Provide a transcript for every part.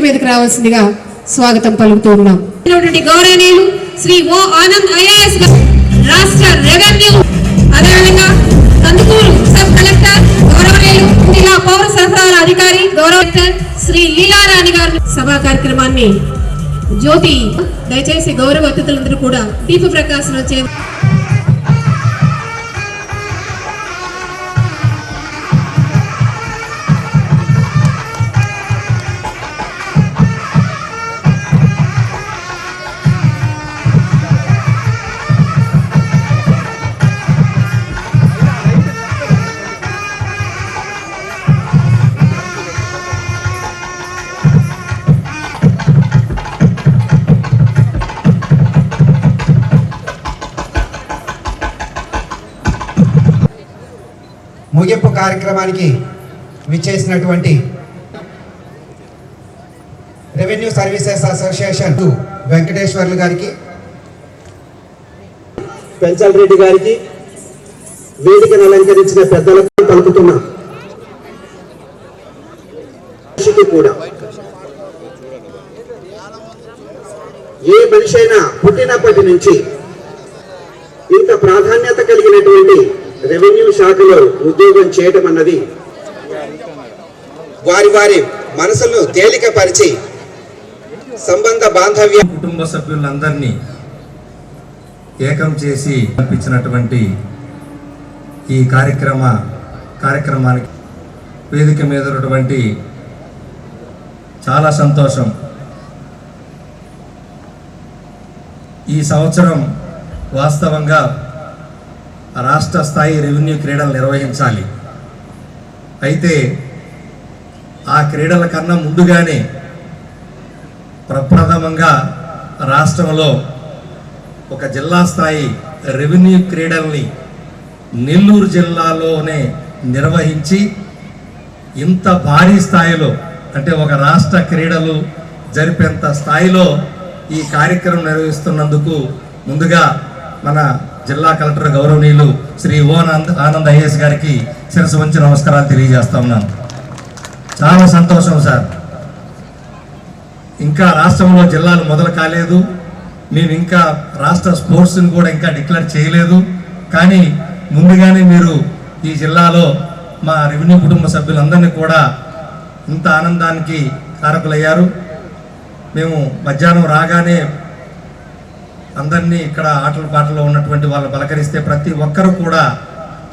మీదకి రావాల్సిందిగా స్వాగతం పలుకుతూ ఉన్నాం. గౌరవనీయులు శ్రీ ఓ ఆనంద్ ఐఏఎస్ రాష్ట్ర రెవెన్యూ అదేవిధంగా కందుకూరు సబ్ కలెక్టర్ గౌరవనీయులు జిల్లా పౌర సరఫరాల అధికారి గౌరవ శ్రీ లీలారాణి గారు సభా కార్యక్రమాన్ని జ్యోతి దయచేసి గౌరవ అతిథులందరూ కూడా దీప ప్రకాశం వచ్చే ముగింపు కార్యక్రమానికి విచ్చేసినటువంటి రెవెన్యూ సర్వీసెస్ అసోసియేషన్ వెంకటేశ్వర్లు గారికి పెంచల్ రెడ్డి గారికి వేదికను అలంకరించిన పెద్దలకు పలుకుతున్నా. కూడా. ఏ మనిషి అయినా పుట్టినప్పటి నుంచి ఇంత ప్రాధాన్యత కలిగినటువంటి రెవెన్యూ శాఖలో ఉద్యోగం చేయటం అన్నది వారి వారి మనసులను తేలికపరిచి సంబంధ బాంధవ్య కుటుంబ సభ్యులందరినీ ఏకం చేసి కల్పించినటువంటి ఈ కార్యక్రమ కార్యక్రమానికి వేదిక మీద ఉన్నటువంటి చాలా సంతోషం. ఈ సంవత్సరం వాస్తవంగా రాష్ట్ర స్థాయి రెవెన్యూ క్రీడలు నిర్వహించాలి. అయితే ఆ క్రీడల కన్నా ముందుగానే ప్రప్రథమంగా రాష్ట్రంలో ఒక జిల్లా స్థాయి రెవెన్యూ క్రీడల్ని నెల్లూరు జిల్లాలోనే నిర్వహించి ఇంత భారీ స్థాయిలో అంటే ఒక రాష్ట్ర క్రీడలు జరిపేంత స్థాయిలో ఈ కార్యక్రమం నిర్వహిస్తున్నందుకు ముందుగా మన జిల్లా కలెక్టర్ గౌరవనీయులు శ్రీ ఓనంద్ ఆనంద్ ఆనంద్ ఐఏఎస్ గారికి శిరసు వంచి నమస్కారాలు తెలియజేస్తా ఉన్నాను. చాలా సంతోషం సార్. ఇంకా రాష్ట్రంలో జిల్లాలు మొదలు కాలేదు. మేము ఇంకా రాష్ట్ర స్పోర్ట్స్ని కూడా ఇంకా డిక్లేర్ చేయలేదు. కానీ ముందుగానే మీరు ఈ జిల్లాలో మా రెవెన్యూ కుటుంబ సభ్యులందరినీ కూడా ఇంత ఆనందానికి కారకులయ్యారు. మేము మధ్యాహ్నం రాగానే అందరినీ ఇక్కడ ఆటల పాటల్లో ఉన్నటువంటి వాళ్ళు పలకరిస్తే ప్రతి ఒక్కరు కూడా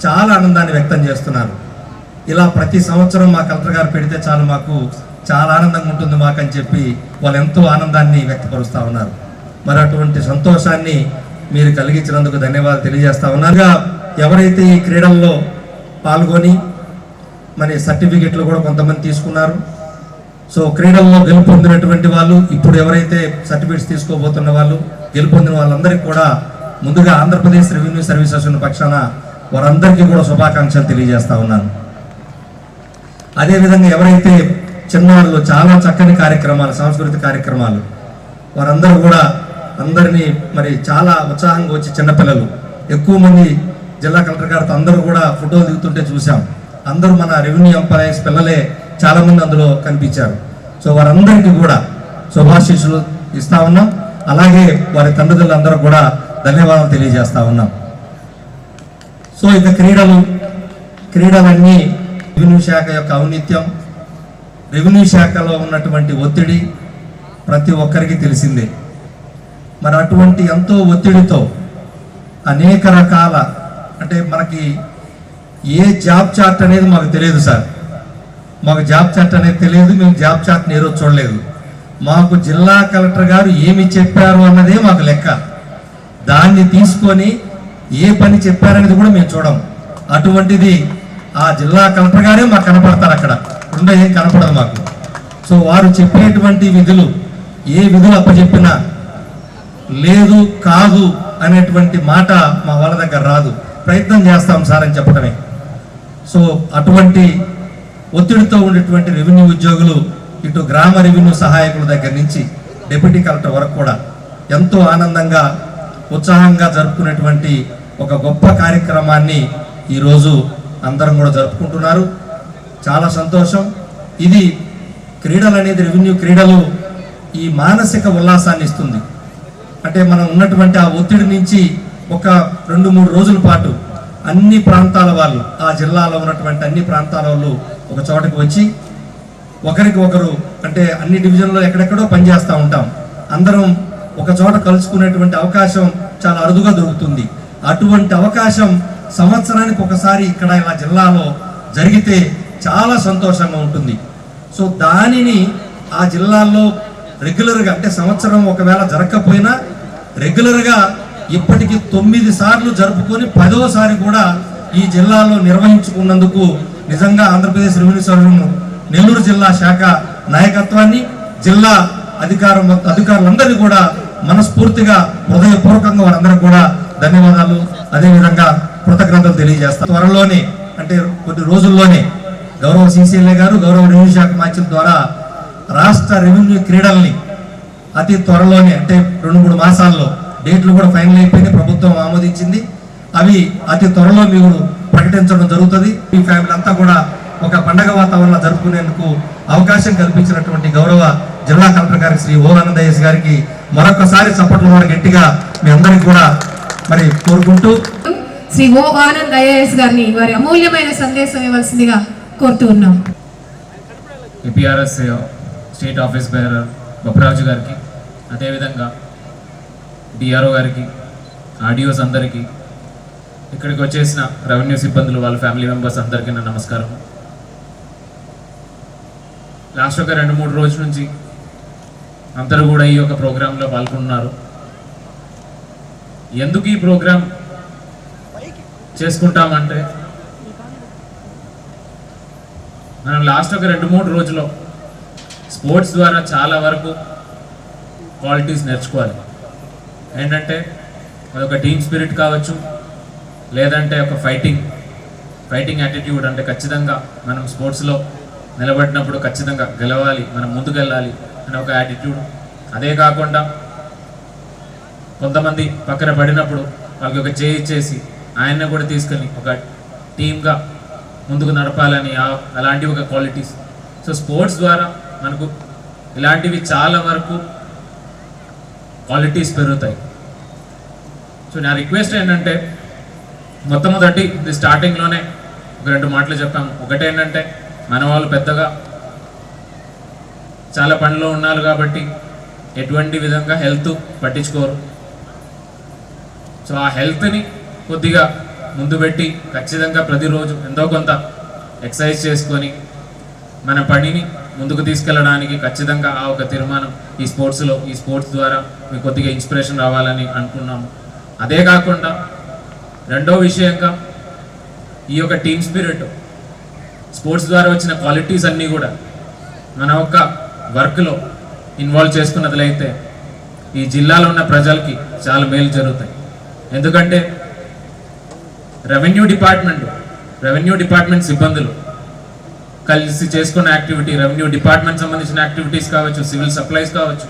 చాలా ఆనందాన్ని వ్యక్తం చేస్తున్నారు. ఇలా ప్రతి సంవత్సరం మా కలెక్టర్ గారు పెడితే చాలు మాకు చాలా ఆనందంగా ఉంటుంది మాకు అని చెప్పి వాళ్ళు ఎంతో ఆనందాన్ని వ్యక్తపరుస్తూ ఉన్నారు. మరి అటువంటి సంతోషాన్ని మీరు కలిగించినందుకు ధన్యవాదాలు తెలియజేస్తా ఉన్నారుగా ఎవరైతే ఈ క్రీడల్లో పాల్గొని మరి సర్టిఫికెట్లు కూడా కొంతమంది తీసుకున్నారు సో క్రీడల్లో గెలుపొందినటువంటి వాళ్ళు ఇప్పుడు ఎవరైతే సర్టిఫికేట్స్ తీసుకోబోతున్న వాళ్ళు గెలుపొందిన వాళ్ళందరికీ కూడా ముందుగా ఆంధ్రప్రదేశ్ రెవెన్యూ సర్వీసెస్ ఉన్న పక్షాన వారందరికీ కూడా శుభాకాంక్షలు తెలియజేస్తా ఉన్నాను. అదేవిధంగా ఎవరైతే చిన్నవాళ్ళు చాలా చక్కని కార్యక్రమాలు సాంస్కృతిక కార్యక్రమాలు వారందరూ కూడా అందరినీ మరి చాలా ఉత్సాహంగా వచ్చి చిన్నపిల్లలు ఎక్కువ మంది జిల్లా కలెక్టర్ గారితో అందరూ కూడా ఫోటోలు దిగుతుంటే చూసాం అందరూ మన రెవెన్యూ ఎంప్లాయీస్ పిల్లలే చాలామంది అందులో కనిపించారు. సో వారందరికీ కూడా శుభాశీస్సులు ఇస్తా ఉన్నాం. అలాగే వారి తండ్రులందరూ కూడా ధన్యవాదాలు తెలియజేస్తా ఉన్నాం. సో ఇక క్రీడలు క్రీడలన్నీ రెవెన్యూ శాఖ యొక్క ఔన్నిత్యం రెవెన్యూ శాఖలో ఉన్నటువంటి ఒత్తిడి ప్రతి ఒక్కరికి తెలిసిందే. మరి అటువంటి ఎంతో ఒత్తిడితో అనేక రకాల అంటే మనకి ఏ జాబ్ చార్ట్ అనేది మాకు తెలియదు సార్. మాకు జాబ్ చార్ట్ అనేది తెలియదు మేము జాబ్ చార్ట్ని ఏ రోజు చూడలేదు. మాకు జిల్లా కలెక్టర్ గారు ఏమి చెప్పారు అన్నదే మాకు లెక్క. దాన్ని తీసుకొని ఏ పని చెప్పారనేది కూడా మేము చూడము అటువంటిది ఆ జిల్లా కలెక్టర్ గారే మాకు కనపడతారు అక్కడ. ఉండే ఏం కనపడదు మాకు. సో వారు చెప్పేటువంటి విధులు ఏ విధులు అప్పచెప్పినా లేదు కాదు అనేటువంటి మాట మా వాళ్ళ దగ్గర రాదు. ప్రయత్నం చేస్తాం సార్ అని చెప్పడమే సో అటువంటి ఒత్తిడితో ఉండేటువంటి రెవెన్యూ ఉద్యోగులు ఇటు గ్రామ రెవెన్యూ సహాయకుల దగ్గర నుంచి డిప్యూటీ కలెక్టర్ వరకు కూడా ఎంతో ఆనందంగా ఉత్సాహంగా జరుపుకునేటువంటి ఒక గొప్ప కార్యక్రమాన్ని ఈరోజు అందరం కూడా జరుపుకుంటున్నారు. చాలా సంతోషం. ఇది క్రీడలు అనేది రెవెన్యూ క్రీడలు ఈ మానసిక ఉల్లాసాన్ని ఇస్తుంది. అంటే మనం ఉన్నటువంటి ఆ ఒత్తిడి నుంచి ఒక రెండు మూడు రోజుల పాటు అన్ని ప్రాంతాల వాళ్ళు ఆ జిల్లాలో ఉన్నటువంటి అన్ని ప్రాంతాల వాళ్ళు ఒక చోటకు వచ్చి ఒకరికి ఒకరు అంటే అన్ని డివిజన్లో ఎక్కడెక్కడో పనిచేస్తూ ఉంటాం. అందరం ఒక చోట కలుసుకునేటువంటి అవకాశం చాలా అరుదుగా దొరుకుతుంది. అటువంటి అవకాశం సంవత్సరానికి ఒకసారి ఇక్కడ ఇలా జిల్లాలో జరిగితే చాలా సంతోషంగా ఉంటుంది. సో దానిని ఆ జిల్లాల్లో రెగ్యులర్గా అంటే సంవత్సరం ఒకవేళ జరగకపోయినా రెగ్యులర్గా ఇప్పటికి తొమ్మిది సార్లు జరుపుకొని పదోసారి కూడా ఈ జిల్లాలో నిర్వహించుకున్నందుకు నిజంగా ఆంధ్రప్రదేశ్ రెవెన్యూ సర్వీస్ నెల్లూరు జిల్లా శాఖ నాయకత్వాన్ని జిల్లా అధికారం అధికారులందరినీ కూడా మనస్ఫూర్తిగా హృదయపూర్వకంగా వారందరూ కూడా ధన్యవాదాలు. అదేవిధంగా కృతజ్ఞతలు తెలియజేస్తాం త్వరలోనే అంటే కొద్ది రోజుల్లోనే గౌరవ సీసీఎల్ఏ గారు గౌరవ రెవెన్యూ శాఖ మంత్రుల ద్వారా రాష్ట్ర రెవెన్యూ క్రీడల్ని అతి త్వరలోనే అంటే రెండు మూడు మాసాల్లో డేట్లు కూడా ఫైనల్ అయిపోయినాయి ప్రభుత్వం ఆమోదించింది. అవి అతి త్వరలో మీరు ప్రకటించడం జరుగుతుంది. ఈ ఫ్యామిలీ అంతా కూడా ఒక పండగ వాతావరణంలో జరుపుకునేందుకు అవకాశం కల్పించినటువంటి గౌరవ జిల్లా కలెక్టర్ గారికి శ్రీ ఓ ఆనందయ్యస్ గారికి మరొకసారి చప్పట్లు కూడా గట్టిగా మీ అందరికీ కూడా మరి కోరుకుంటూ శ్రీ ఓ ఆనంద్ ఐఏఎస్ గారిని వారి అమూల్యమైన సందేశం ఇవ్వాల్సిందిగా కోరుతూ ఉన్నాం. APRS state office bearer Bopparaju గారికి అదేవిధంగా డిఆర్ఓ గారికి ఆడియోస్ అందరికీ ఇక్కడికి వచ్చేసిన రెవెన్యూ సిబ్బందులు వాళ్ళ ఫ్యామిలీ మెంబర్స్ అందరికీ నా నమస్కారం. లాస్ట్ ఒక రెండు మూడు రోజుల నుంచి అందరూ కూడా ఈ యొక్క ప్రోగ్రాంలో పాల్గొన్నారు ఎందుకు ఈ ప్రోగ్రాం చేసుకుంటామంటే మనం లాస్ట్ ఒక రెండు మూడు రోజుల్లో స్పోర్ట్స్ ద్వారా చాలా వరకు క్వాలిటీస్ నేర్చుకోవాలి. ఏంటంటే అదొక టీమ్ స్పిరిట్ కావచ్చు లేదంటే ఒక ఫైటింగ్ ఫైటింగ్ యాటిట్యూడ్ అంటే ఖచ్చితంగా మనం స్పోర్ట్స్లో నిలబడినప్పుడు ఖచ్చితంగా గెలవాలి మనం ముందుకెళ్ళాలి అనే ఒక యాటిట్యూడ్ అదే కాకుండా కొంతమంది పక్కన పడినప్పుడు వాళ్ళకి ఒక చేయి ఇచ్చేసి ఆయన్ని కూడా తీసుకొని ఒక టీమ్గా ముందుకు నడపాలని అలాంటి ఒక క్వాలిటీస్ సో స్పోర్ట్స్ ద్వారా మనకు ఇలాంటివి చాలా వరకు క్వాలిటీస్ పెరుగుతాయి. సో నా రిక్వెస్ట్ ఏంటంటే మొట్టమొదటి ఇది స్టార్టింగ్లోనే ఒక రెండు మాటలు చెప్పాము. ఒకటేంటంటే మన వాళ్ళు పెద్దగా చాలా పనిలో ఉన్నారు కాబట్టి ఎటువంటి విధంగా హెల్త్ పట్టించుకోరు. సో ఆ హెల్త్ని కొద్దిగా ముందు పెట్టి ఖచ్చితంగా ప్రతిరోజు ఎంతో కొంత ఎక్సర్సైజ్ చేసుకొని మన పనిని ముందుకు తీసుకెళ్ళడానికి ఖచ్చితంగా ఆ ఒక తీర్మానం ఈ స్పోర్ట్స్లో ఈ స్పోర్ట్స్ ద్వారా మీకు కొద్దిగా ఇన్స్పిరేషన్ రావాలని అనుకున్నాము. అదే కాకుండా రెండో విషయంగా ఈ యొక్క టీమ్ స్పిరిట్ స్పోర్ట్స్ ద్వారా వచ్చిన క్వాలిటీస్ అన్నీ కూడా మన యొక్క వర్క్లో ఇన్వాల్వ్ చేసుకున్నట్లయితే ఈ జిల్లాలో ఉన్న ప్రజలకి చాలా మేలు జరుగుతాయి. ఎందుకంటే రెవెన్యూ డిపార్ట్మెంట్ రెవెన్యూ డిపార్ట్మెంట్ సిబ్బందులు కలిసి చేసుకున్న యాక్టివిటీ రెవెన్యూ డిపార్ట్మెంట్ సంబంధించిన యాక్టివిటీస్ కావచ్చు సివిల్ సప్లైస్ కావచ్చు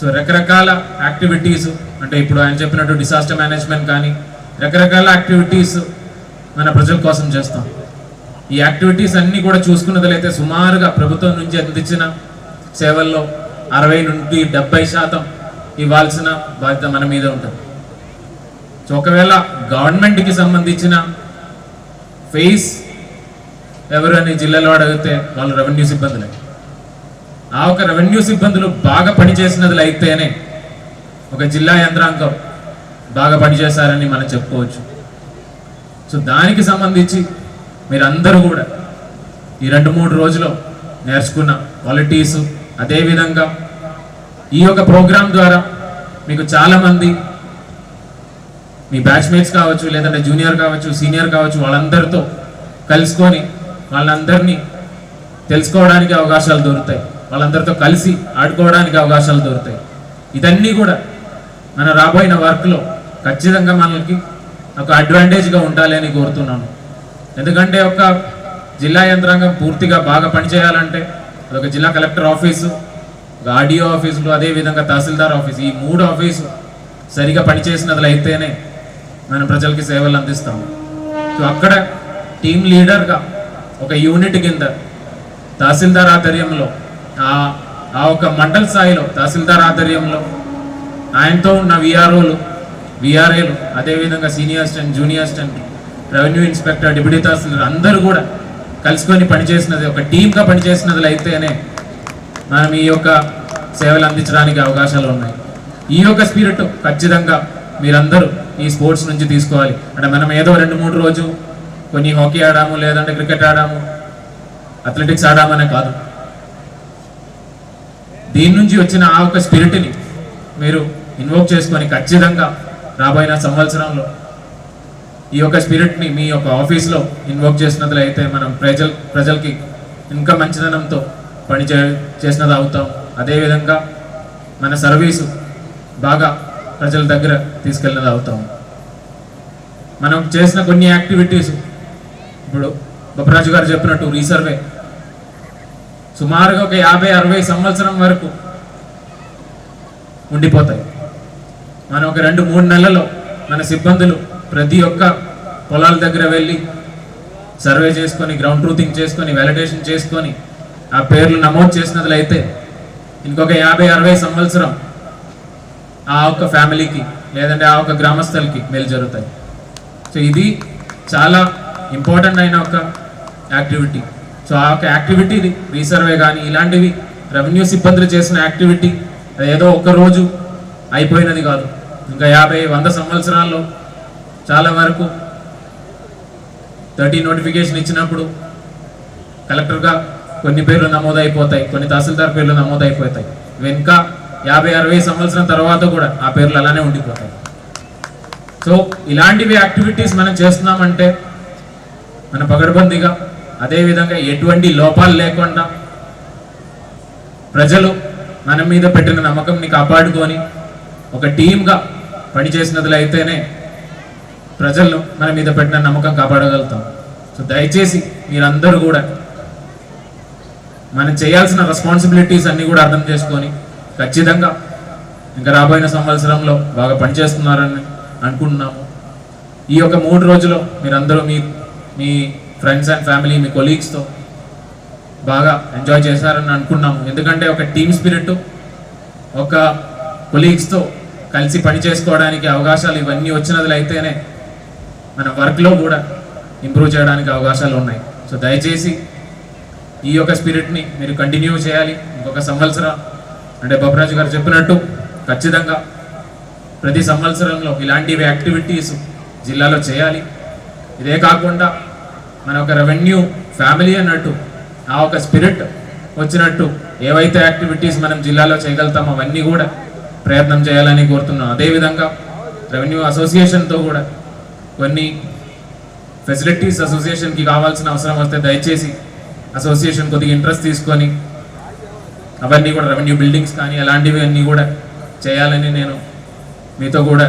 సో రకరకాల యాక్టివిటీస్ అంటే ఇప్పుడు ఆయన చెప్పినట్టు డిసాస్టర్ మేనేజ్మెంట్ కానీ రకరకాల యాక్టివిటీస్ మన ప్రజల కోసం చేస్తాం. ఈ యాక్టివిటీస్ అన్నీ కూడా చూసుకున్నట్లయితే సుమారుగా ప్రభుత్వం నుంచి అందించిన సేవల్లో అరవై నుండి డెబ్బై శాతం ఇవ్వాల్సిన బాధ్యత మన మీద ఉంటుంది. సో ఒకవేళ గవర్నమెంట్కి సంబంధించిన ఫేస్ ఎవరు అని జిల్లాలో అడిగితే వాళ్ళు రెవెన్యూ సిబ్బందులే. ఆ ఒక రెవెన్యూ సిబ్బందులు బాగా పనిచేసినది అయితేనే ఒక జిల్లా యంత్రాంగం బాగా పనిచేశారని మనం చెప్పుకోవచ్చు. సో దానికి సంబంధించి మీరందరూ కూడా ఈ రెండు మూడు రోజులు నేర్చుకున్న క్వాలిటీస్ అదేవిధంగా ఈ యొక్క ప్రోగ్రాం ద్వారా మీకు చాలామంది మీ బ్యాచ్మేట్స్ కావచ్చు లేదంటే జూనియర్ కావచ్చు సీనియర్ కావచ్చు వాళ్ళందరితో కలుసుకొని వాళ్ళందరినీ తెలుసుకోవడానికి అవకాశాలు దొరుకుతాయి. వాళ్ళందరితో కలిసి ఆడుకోవడానికి అవకాశాలు దొరుకుతాయి. ఇదన్నీ కూడా మన రాబోయిన వర్క్లో ఖచ్చితంగా మనకి ఒక అడ్వాంటేజ్గా ఉండాలి అని కోరుతున్నాను. ఎందుకంటే ఒక జిల్లా యంత్రాంగం పూర్తిగా బాగా పనిచేయాలంటే అదొక జిల్లా కలెక్టర్ ఆఫీసు ఒక ఆర్డీఓ ఆఫీసులు అదేవిధంగా తహసీల్దార్ ఆఫీస్ ఈ మూడు ఆఫీసు సరిగా పనిచేసినట్లు అయితేనే మనం ప్రజలకి సేవలు అందిస్తాము. సో అక్కడ టీం లీడర్గా ఒక యూనిట్ కింద తహసీల్దార్ ఆధ్వర్యంలో ఆ ఒక మండల స్థాయిలో తహసీల్దార్ ఆధ్వర్యంలో ఆయనతో ఉన్న విఆర్ఓలు విఆర్ఏలు అదేవిధంగా senior assistant junior assistant revenue inspector deputy tahsildar అందరూ కూడా కలుసుకొని పనిచేసినది ఒక టీమ్గా పనిచేసినది అయితేనే మనం ఈ యొక్క సేవలు అందించడానికి అవకాశాలు ఉన్నాయి. ఈ యొక్క స్పిరిట్ ఖచ్చితంగా మీరందరూ ఈ స్పోర్ట్స్ నుంచి తీసుకోవాలి. అంటే మనం ఏదో రెండు మూడు రోజు కొన్ని హాకీ ఆడాము లేదంటే క్రికెట్ ఆడాము అథ్లెటిక్స్ ఆడామనే కాదు. దీని నుంచి వచ్చిన ఆ యొక్క స్పిరిట్ని మీరు ఇన్వోక్ చేసుకొని ఖచ్చితంగా రాబోయిన సంవత్సరంలో ఈ యొక్క స్పిరిట్ని మీ యొక్క ఆఫీస్లో ఇన్వోక్ చేసినట్లయితే మనం ప్రజల్ ప్రజలకి ఇంకా మంచిదనంతో పని చే చేసినది అవుతాం. అదేవిధంగా మన సర్వీసు బాగా ప్రజల దగ్గర తీసుకెళ్ళినది అవుతాం. మనం చేసిన కొన్ని యాక్టివిటీస్ ఇప్పుడు బొప్పరాజు గారు చెప్పినట్టు రీసర్వే సుమారుగా ఒక యాభై అరవై సంవత్సరం వరకు ఉండిపోతాయి. మనం ఒక రెండు మూడు నెలల్లో మన సిబ్బందులు ప్రతి ఒక్క పొలాల దగ్గర వెళ్ళి సర్వే చేసుకొని గ్రౌండ్ ట్రూతింగ్ చేసుకొని వ్యాలిడేషన్ చేసుకొని ఆ పేర్లు నమోదు చేసినట్లయితే ఇంకొక యాభై అరవై సంవత్సరం ఆ ఒక్క ఫ్యామిలీకి లేదంటే ఆ ఒక్క గ్రామస్తులకి మేలు జరుగుతాయి. సో ఇది చాలా ఇంపార్టెంట్ అయిన ఒక యాక్టివిటీ. సో ఆ యొక్క యాక్టివిటీ రీసర్వే కానీ ఇలాంటివి రెవెన్యూ సిబ్బందులు చేసిన యాక్టివిటీ ఏదో ఒక్క రోజు అయిపోయినది కాదు. ఇంకా యాభై వంద సంవత్సరాల్లో చాలా వరకు థర్టీ నోటిఫికేషన్ ఇచ్చినప్పుడు కలెక్టర్గా కొన్ని పేర్లు నమోదైపోతాయి కొన్ని తహసీల్దార్ పేర్లు నమోదైపోతాయి. వెనుక యాభై అరవై సంవత్సరం తర్వాత కూడా ఆ పేర్లు అలానే ఉండిపోతాయి. సో ఇలాంటివి యాక్టివిటీస్ మనం చేస్తున్నామంటే మన పగడబందిగా అదేవిధంగా ఎటువంటి లోపాలు లేకుండా ప్రజలు మన మీద పెట్టిన నమ్మకంని కాపాడుకొని ఒక టీమ్గా పనిచేసినట్లు అయితేనే ప్రజలను మన మీద పెట్టిన నమ్మకం కాపాడగలుగుతాం. సో దయచేసి మీరందరూ కూడా మనం చేయాల్సిన రెస్పాన్సిబిలిటీస్ అన్నీ కూడా అర్థం చేసుకొని ఖచ్చితంగా ఇంకా రాబోయిన సంవత్సరంలో బాగా పనిచేస్తున్నారని అనుకుంటున్నాము. ఈ యొక్క మూడు రోజులు మీరందరూ మీ మీ ఫ్రెండ్స్ అండ్ ఫ్యామిలీ మీ కొలీగ్స్తో బాగా ఎంజాయ్ చేశారని అనుకున్నాము. ఎందుకంటే ఒక టీమ్ స్పిరిట్ ఒక కొలీగ్స్తో కలిసి పని చేసుకోవడానికి అవకాశాలు ఇవన్నీ వచ్చినది అయితేనే మన వర్క్లో కూడా ఇంప్రూవ్ చేయడానికి అవకాశాలు ఉన్నాయి. సో దయచేసి ఈ యొక్క స్పిరిట్ని మీరు కంటిన్యూ చేయాలి. ఇంకొక సంవత్సరం అంటే బొబ్బరాజు గారు చెప్పినట్టు ఖచ్చితంగా ప్రతి సంవత్సరంలో ఇలాంటివి యాక్టివిటీస్ జిల్లాలో చేయాలి. ఇదే కాకుండా మన ఒక రెవెన్యూ ఫ్యామిలీ అన్నట్టు ఆ ఒక స్పిరిట్ వచ్చినట్టు ఏవైతే యాక్టివిటీస్ మనం జిల్లాలో చేయగలుగుతామో అవన్నీ కూడా ప్రయత్నం చేయాలని కోరుతున్నాం. అదేవిధంగా రెవెన్యూ అసోసియేషన్తో కూడా కొన్ని ఫెసిలిటీస్ అసోసియేషన్కి కావాల్సిన అవసరం వస్తే దయచేసి అసోసియేషన్ కొద్దిగా ఇంట్రెస్ట్ తీసుకొని అవన్నీ కూడా రెవెన్యూ బిల్డింగ్స్ కానీ అలాంటివి అన్నీ కూడా చేయాలని నేను మీతో కూడా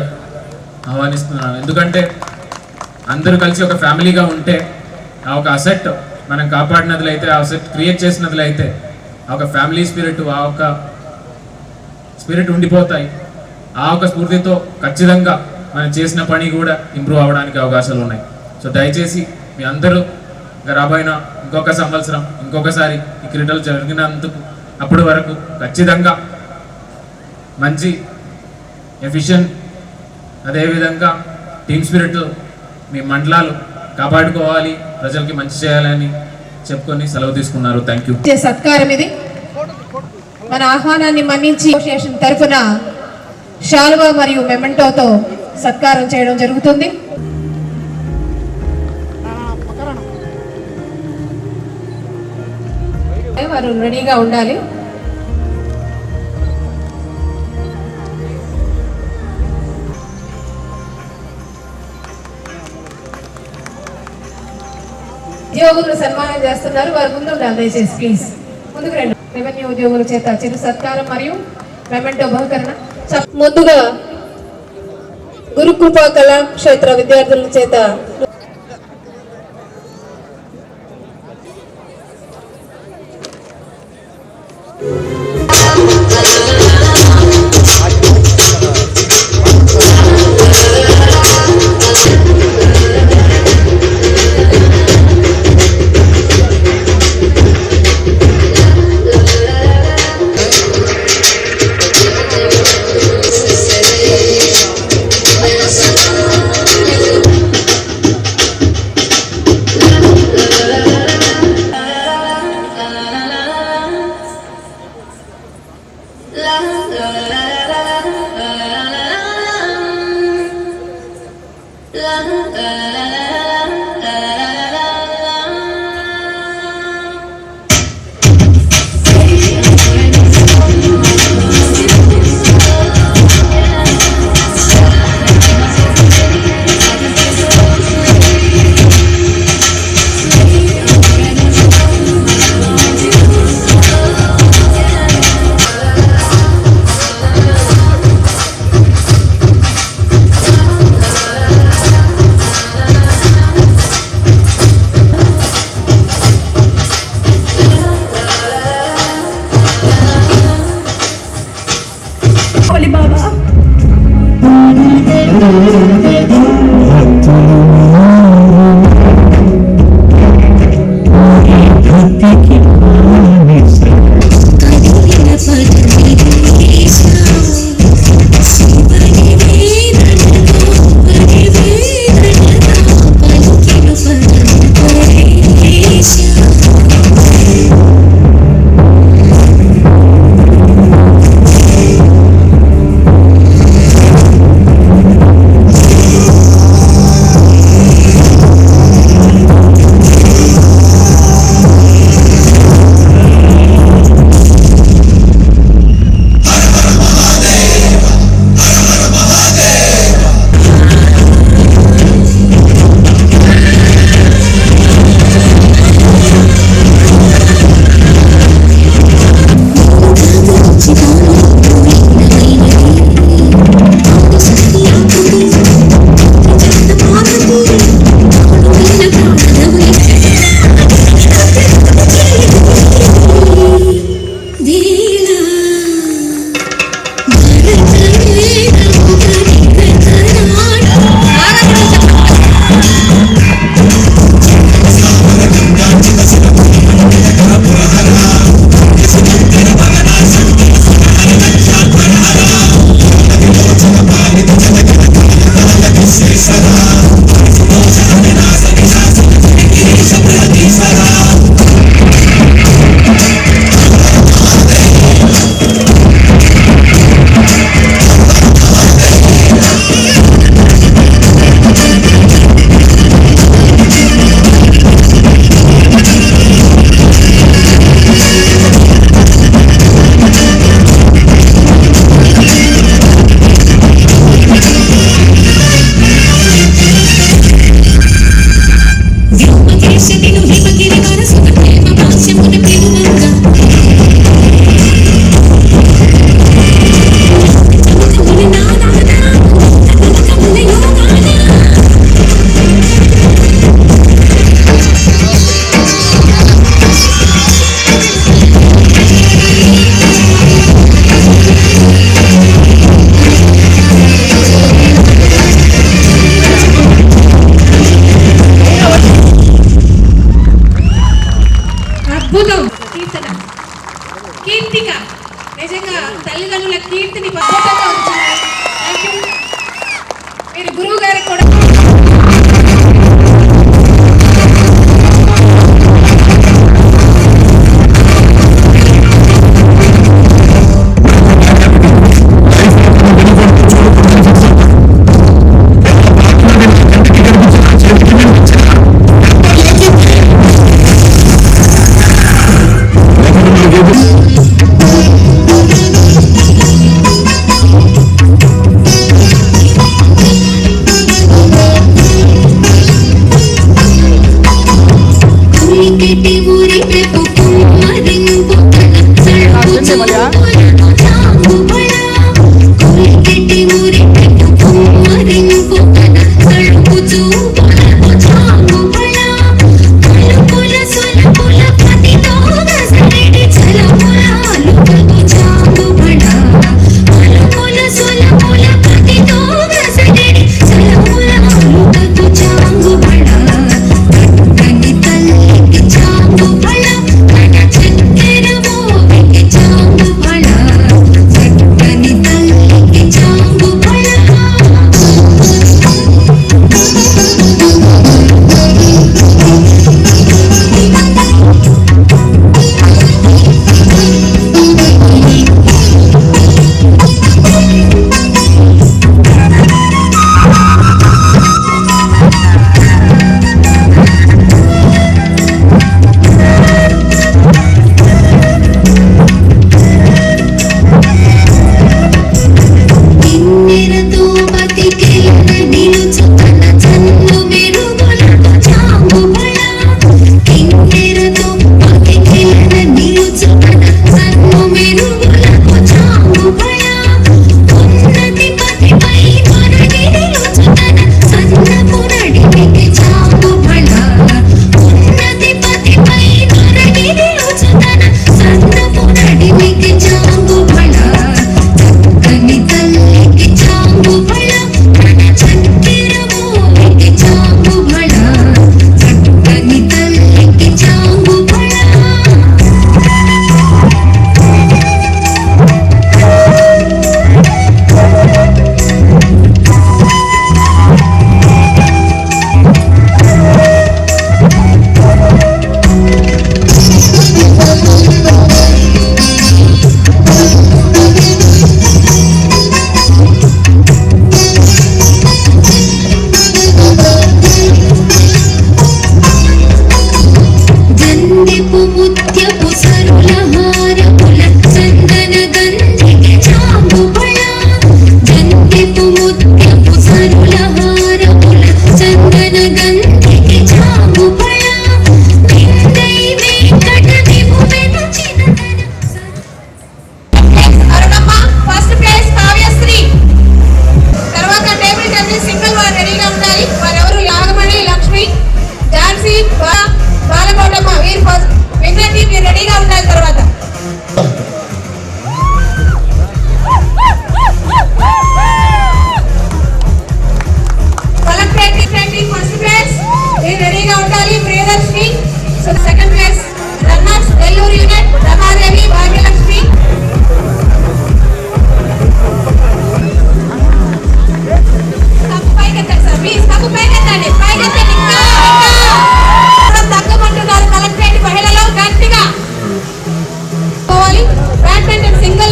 ఆహ్వానిస్తున్నాను. ఎందుకంటే అందరూ కలిసి ఒక ఫ్యామిలీగా ఉంటే ఒక అసెట్ మనం కాపాడినదిలైతే ఆ అసెట్ క్రియేట్ చేసినట్లయితే ఆ ఒక ఫ్యామిలీ స్పిరిట్ ఆ ఒక స్పిరిట్ ఉండిపోతాయి. ఆ ఒక స్ఫూర్తితో ఖచ్చితంగా మనం చేసిన పని కూడా ఇంప్రూవ్ అవ్వడానికి అవకాశాలు ఉన్నాయి. సో దయచేసి మీ అందరూ రాబోయిన ఇంకొక సంవత్సరం ఇంకొకసారి ఈ క్రీడలు జరిగినందుకు అప్పటి వరకు ఖచ్చితంగా మంచి ఎఫిషియెంట్ అదేవిధంగా టీమ్ స్పిరిట్ మీ మండలాలు కాపాడుకోవాలి ప్రజలకి మంచి చేయాలని చెప్పుకొని సెలవు తీసుకున్నారు. థ్యాంక్ యూ సత్కారం ఇది. మన ఆహ్వానాన్ని మన్నించి అసోసియేషన్ తరఫున శాలువా మరియు మెమెంటోతో సత్కారం చేయడం జరుగుతుంది. వారు రెడీగా ఉండాలి. ఉద్యోగులు సన్మానం చేస్తున్నారు. వారి ముందు ఉండాలి దయచేసి ప్లీజ్ ముందుకు రండి. రెవెన్యూ ఉద్యోగుల చేత చిరు సత్కారం మరియు మెమెంటో బహుకరణ. ముందుగా గురుకృపా కళాక్షేత్ర విద్యార్థుల చేత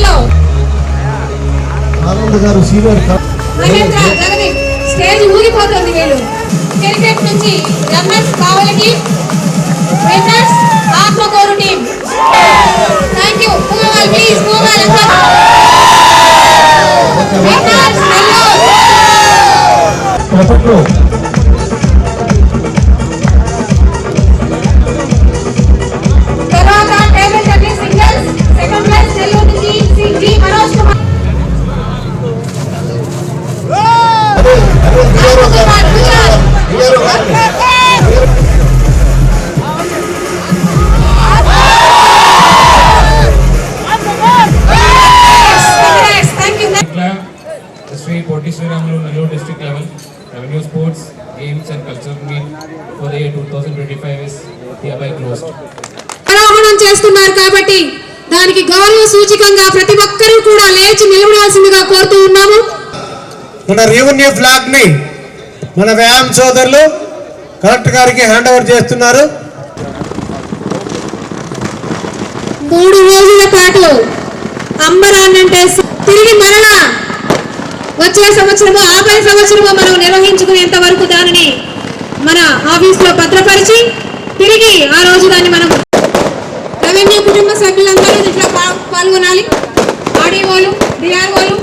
స్థానంలో ఆనంద్ గారు సీనియర్ మహేంద్ర జగదీప్ స్టేజ్ ఊగిపోతుంది వీళ్ళు. క్రికెట్ నుంచి runners కావలికి winners Atmakur team. Thank you మూవాల్ please మూవాల్ winners hello. Shri కోటేశ్వరంలో Nellore district level revenue sports games and culture meet for the year two thousand twenty five is hereby closed ప్రారంభం చేస్తున్నారు కాబట్టి దానికి గౌరవ సూచికంగా ప్రతి ఒక్కరూ కూడా లేచి నిలబడాల్సిందిగా కోరుతూ ఉన్నాము మన రెవెన్యూ ఫ్లాగ్ ని మన వ్యాయామ సోదరులు కలెక్టర్ గారికి హ్యాండ్ ఓవర్ చేస్తున్నారు. మూడు రోజుల పాటు అంబరాన్నంటే తిరిగి మరలా వచ్చే సంవత్సరము ఆపై సంవత్సరము మనం నిర్వహించుకునేంత వరకు దానిని మన ఆఫీస్లో భద్రపరిచి తిరిగి ఆ రోజు దాన్ని మనం రెవెన్యూ కుటుంబ సభ్యులందరూ ఇట్లా పాల్గొనాలి. ఆర్డీఓలు డిఆర్ఓలు